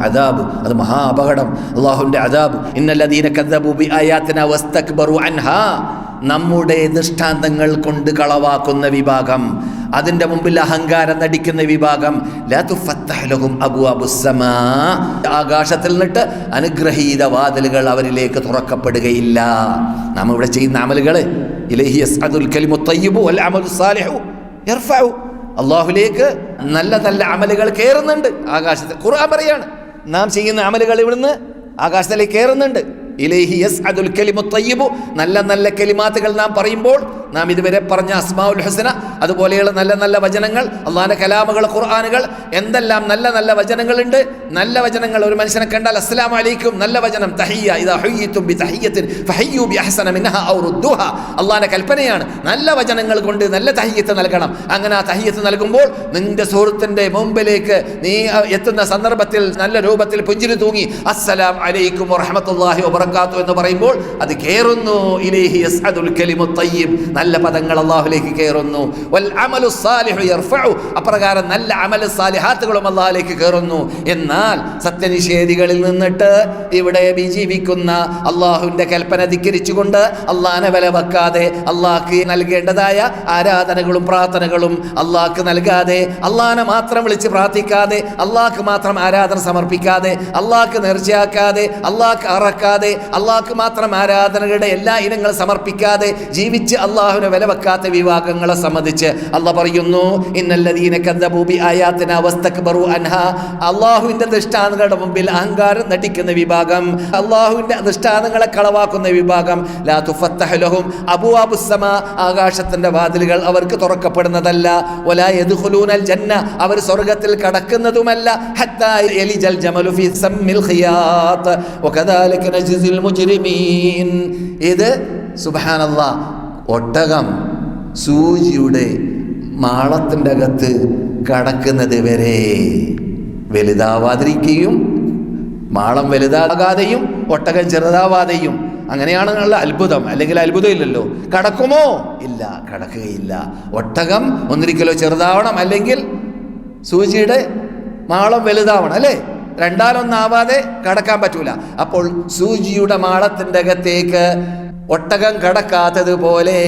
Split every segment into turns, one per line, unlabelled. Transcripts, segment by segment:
അദാബ് അത് മഹാ അപകടം അള്ളാഹുവിന്റെ അദാബ്. ഇന്നല്ലദീന കദ്ദബു ബി ആയാത്തിന വസ്തക്ബറു അൻഹാ. നമ്മുടെ ദൃഷ്ടാന്തങ്ങൾ കൊണ്ട് കളവാക്കുന്ന വിഭാഗം. അതിന്റെ മുമ്പിൽ അഹങ്കാരം നടിക്കുന്ന വിഭാഗം. ലാ അബു അബുസമ. ആകാശത്തിൽ നിന്നിട്ട് അനുഗ്രഹീത വാതിലുകൾ അവരിലേക്ക് തുറക്കപ്പെടുകയില്ല. നാം ഇവിടെ ചെയ്യുന്ന അമലുകൾ കലിമു അമലു സാലിഹു. അള്ളാഹുലേക്ക് നല്ല നല്ല അമലുകൾ കയറുന്നുണ്ട് ആകാശത്ത് ഖുർആൻ പറയാണ്. നാം ചെയ്യുന്ന അമലുകൾ ഇവിടുന്ന് ആകാശത്തിലേക്ക് കയറുന്നുണ്ട്. ഇലേഹി യസ് അതുൽ കലിമു തയ്യിബു നല്ല നല്ല കലിമാത്തുകൾ നാം പറയുമ്പോൾ നാം ഇതുവരെ പറഞ്ഞ അസ്മാഉൽ ഹസന അതുപോലെയുള്ള നല്ല നല്ല വചനങ്ങൾ അള്ളാഹിന്റെ കലാമുകൾ ഖുർആാനുകൾ എന്തെല്ലാം നല്ല നല്ല വചനങ്ങളുണ്ട്. നല്ല വചനങ്ങൾ ഒരു മനുഷ്യനെ കണ്ടാൽ അസ്സലാം അലൈക്കും. നല്ല വചനം തഹിയ ഇദാ ഹുയ്യിത്തും ഔ അള്ളാഹിന്റെ കൽപ്പനയാണ് നല്ല വചനങ്ങൾ കൊണ്ട് നല്ല തഹിയ്യത്ത് നൽകണം. അങ്ങനെ ആ തഹിയത്ത് നൽകുമ്പോൾ നിന്റെ സുഹൃത്തിന്റെ മുമ്പിലേക്ക് നീ എത്തുന്ന സന്ദർഭത്തിൽ നല്ല രൂപത്തിൽ പുഞ്ചിരി തൂങ്ങി അസ്സലാം അലൈക്കും വറഹമത്തല്ലാഹി വബറകാത്തു എന്ന് പറയുമ്പോൾ അത് കേറുന്നു. ഇലൈഹി യസ്അദുൽ കലിമു നല്ല പദങ്ങൾ അള്ളാഹുലേക്ക് കയറുന്നു വൽ യർഫഉ. അപ്രകാരം നല്ല അമൽ സാലിഹാത്തുകളും അള്ളാഹിലേക്ക് കയറുന്നു എന്നാൽ സത്യനിഷേധികളിൽ നിന്നിട്ട് ഇവിടെ വിജീവിക്കുന്ന അള്ളാഹുവിന്റെ കൽപ്പന ധിക്കരിച്ചുകൊണ്ട് അള്ളാഹിനെ വില വെക്കാതെ അള്ളാഹ്ക്ക് നൽകേണ്ടതായ ആരാധനകളും പ്രാർത്ഥനകളും അള്ളാഹ്ക്ക് നൽകാതെ അള്ളാഹിനെ മാത്രം വിളിച്ച് പ്രാർത്ഥിക്കാതെ അള്ളാഹ്ക്ക് മാത്രം ആരാധന സമർപ്പിക്കാതെ അള്ളാഹ്ക്ക് നേർച്ചയാക്കാതെ അള്ളാഹ്ക്ക് അറക്കാതെ അള്ളാഹ്ക്ക് മാത്രം ആരാധനകളുടെ എല്ലാ ഇനങ്ങളും സമർപ്പിക്കാതെ ജീവിച്ച് അള്ളാഹുവിനെ വില വെക്കാത്ത വിവാഹങ്ങളെ സംബന്ധിച്ച് അള്ളാഹ് പറയുന്നു ഇന്നല്ലദീന അധിഷ്ഠാനങ്ങളുടെ മുമ്പിൽ അഹങ്കാരം നടിക്കുന്ന വിഭാഗം അള്ളാഹുവിന്റെ ദൃഷ്ടാന്തങ്ങളെ കളവാക്കുന്ന വിഭാഗം ലാ തുഫത്തഹ് ലഹും അബുവാബുസ്സമ ആകാശത്തിന്റെ വാതിലുകൾ അവർക്ക് തുറക്കപ്പെടുന്നതല്ല. വലാ യദ്ഖുലൂനൽ ജന്ന അവർ സ്വർഗത്തിൽ കടക്കുന്നതുമല്ല. ഹത്താ ജമലു ഫീ ഖിയാത്ത്. വകദാലിക നജ്സിൽ മുജ്രിമീൻ. ഒട്ടകം സൂചിയുടെ മാളത്തിന്റെ അകത്ത് കടക്കുന്നത് വരെ വലുതാവാതിരിക്കുകയും മാളം വലുതാകാതെയും ഒട്ടകം ചെറുതാവാതെയും. അങ്ങനെയാണെന്നുള്ള അത്ഭുതം. അല്ലെങ്കിൽ അത്ഭുതം ഇല്ലല്ലോ. കടക്കുമോ? ഇല്ല. കടക്കുകയില്ല. ഒട്ടകം ഒന്നിരിക്കലോ ചെറുതാവണം. അല്ലെങ്കിൽ സൂചിയുടെ മാളം വലുതാവണം അല്ലേ? രണ്ടാലൊന്നാവാതെ കടക്കാൻ പറ്റൂല. അപ്പോൾ സൂചിയുടെ മാളത്തിന്റെ അകത്തേക്ക് ഒട്ടകം കടക്കാത്തതുപോലെ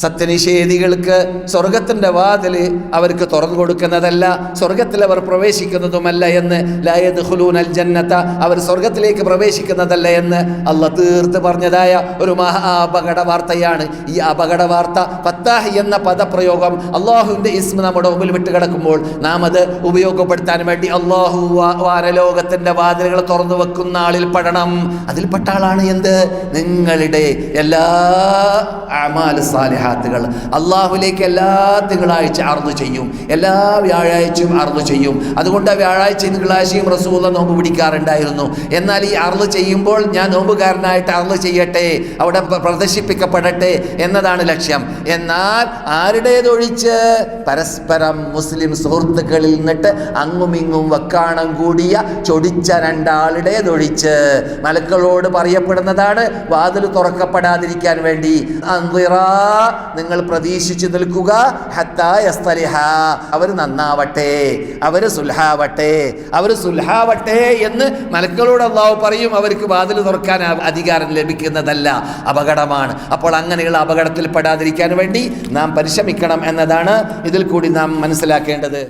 സത്യനിഷേധികൾക്ക് സ്വർഗത്തിന്റെ വാതിൽ അവർക്ക് തുറന്നു കൊടുക്കുന്നതല്ല സ്വർഗത്തിൽ അവർ പ്രവേശിക്കുന്നതുമല്ല എന്ന് ലായത് അൽ ജന്നത്ത അവർ സ്വർഗത്തിലേക്ക് പ്രവേശിക്കുന്നതല്ല എന്ന് അല്ല തീർത്ത് പറഞ്ഞതായ ഒരു മഹാ അപകട വാർത്തയാണ്. ഈ അപകട വാർത്ത ഫത്താഹ് എന്ന പദപ്രയോഗം അള്ളാഹുവിന്റെ ഇസ്മ നമ്മുടെ മുമ്പിൽ വിട്ട് കിടക്കുമ്പോൾ നാം അത് ഉപയോഗപ്പെടുത്താൻ വേണ്ടി അള്ളാഹു വാരലോകത്തിന്റെ വാതിലുകൾ തുറന്നു വെക്കുന്ന ആളിൽ പെടണം. അതിൽപ്പെട്ട ആളാണ് എന്ത്? നിങ്ങളുടെ എല്ലാ അമാൽ സാലിഹാത്തുകൾ അള്ളാഹുലേക്ക് എല്ലാ തിങ്കളാഴ്ച അറുതു ചെയ്യും. എല്ലാ വ്യാഴാഴ്ചയും അറുതു ചെയ്യും. അതുകൊണ്ട് ആ വ്യാഴാഴ്ചയും തിങ്കളാഴ്ചയും റസൂല നോമ്പ് പിടിക്കാറുണ്ടായിരുന്നു. എന്നാൽ ഈ അറുതു ചെയ്യുമ്പോൾ ഞാൻ നോമ്പുകാരനായിട്ട് അറുതു ചെയ്യട്ടെ അവിടെ പ്ര- പ്രദർശിപ്പിക്കപ്പെടട്ടെ എന്നതാണ് ലക്ഷ്യം. എന്നാൽ ആരുടേതൊഴിച്ച് പരസ്പരം മുസ്ലിം സുഹൃത്തുക്കളിൽ നിന്നിട്ട് അങ്ങും ഇങ്ങും വക്കാണം കൂടിയ ചൊടിച്ച രണ്ടാളുടേതൊഴിച്ച് മലക്കളോട് പറയപ്പെടുന്നതാണ് വാതിൽ തുറക്കപ്പെടാതിരിക്കാൻ വേണ്ടി. നിങ്ങൾ പ്രതീക്ഷിച്ചു നിൽക്കുക. അവർ നന്നാവട്ടെ അവർ സുൽഹാവട്ടെ അവർ സുൽഹാവട്ടെ എന്ന് മലക്കളോട് അള്ളാഹു പറയും. അവർക്ക് വാതിൽ തുറക്കാൻ അധികാരം ലഭിക്കുന്നതല്ല അപകടമാണ്. അപ്പോൾ അങ്ങനെയുള്ള അപകടത്തിൽ പെടാതിരിക്കാൻ വേണ്ടി നാം പരിശ്രമിക്കണം എന്നതാണ് ഇതിൽ കൂടി നാം മനസ്സിലാക്കേണ്ടത്.